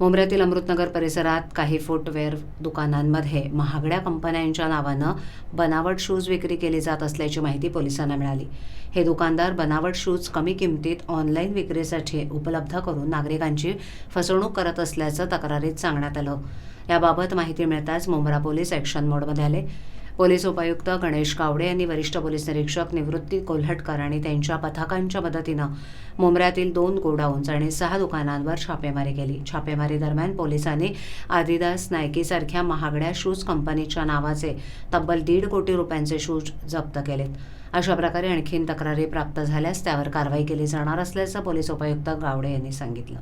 मुंबऱ्यातील अमृतनगर परिसरात काही फुटवेअर दुकानांमध्ये महागड्या कंपन्यांच्या नावानं बनावट शूज विक्री केली जात असल्याची माहिती पोलिसांना मिळाली. हे दुकानदार बनावट शूज कमी किमतीत ऑनलाईन विक्रीसाठी उपलब्ध करून नागरिकांची फसवणूक करत असल्याचं तक्रारीत सांगण्यात आलं. याबाबत माहिती मिळताच मुंब्रा पोलीस ॲक्शन मोडमध्ये आले. पोलीस उपायुक्त गणेश कावडे यांनी वरिष्ठ पोलीस निरीक्षक निवृत्ती कोल्हटकर आणि त्यांच्या पथकांच्या मदतीनं मुंबऱ्यातील दोन गोडाऊन्स आणि सहा दुकानांवर छापेमारी केली. छापेमारी दरम्यान पोलिसांनी आदिदास नायकीसारख्या महागड्या शूज कंपनीच्या नावाचे तब्बल दीड कोटी रुपयांचे शूज जप्त केलेत. अशा प्रकारे आणखीन तक्रारी प्राप्त झाल्यास त्यावर कारवाई केली जाणार असल्याचं पोलीस उपायुक्त गावडे यांनी सांगितलं.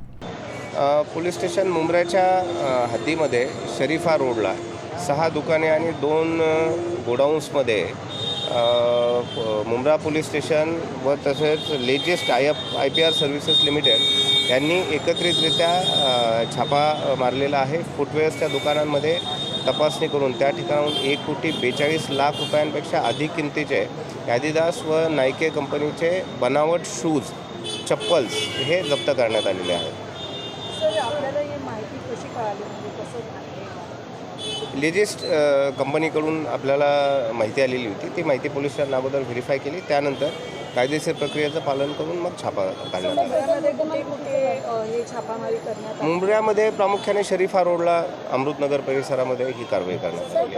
पोलीस स्टेशन मुंब्र्याच्या हद्दीमध्ये शरीफा रोडला सहा दुकाने आणि दोन गोडाऊन्समध्ये मुंब्रा पोलीस स्टेशन व तसेच latest I F I P R services limited यांनी एकत्रितरित्या छापा मारलेला आहे. फुटवेअर्सच्या दुकानांमध्ये तपासणी करून त्या ठिकाणाहून एक कोटी बेचाळीस लाख रुपयांपेक्षा अधिक किमतीचे यादिदास व नायके कंपनीचे बनावट शूज चप्पल्स हे जप्त करण्यात आलेले आहेत. लेजेस्ट कंपनीकडून आपल्याला माहिती आलेली होती. ती माहिती पोलिसांना अगोदर व्हेरीफाय केली. त्यानंतर कायदेशीर प्रक्रियेचं पालन करून मग छापा काढण्यात मुंबऱ्यामध्ये प्रामुख्याने शरीफा रोडला अमृतनगर परिसरामध्ये ही कारवाई करण्यात आली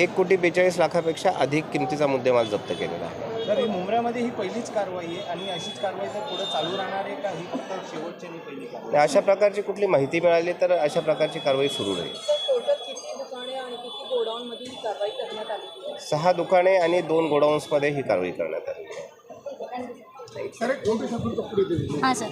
एक कोटी बेचाळीस लाखापेक्षा अधिक किमतीचा मुद्देमाल जप्त केलेला आहे. तर ही मुंबऱ्यामध्ये ही पहिलीच कारवाई आहे आणि अशीच कारवाई तर पुढे चालू राहणार आहे का? ही फक्त शेवटची आणि पहिली कारवाई. अशा प्रकारची कुठली माहिती मिळाली तर अशा प्रकारची कारवाई सुरू राहील. सर टोटल किती दुकाने आणि किती गोडाऊनमध्ये ही कारवाई करण्यात आलेली आहे सहा दुकाने आणि दोन गोडाऊन्समध्ये ही कारवाई करण्यात आली. आहे हां सर.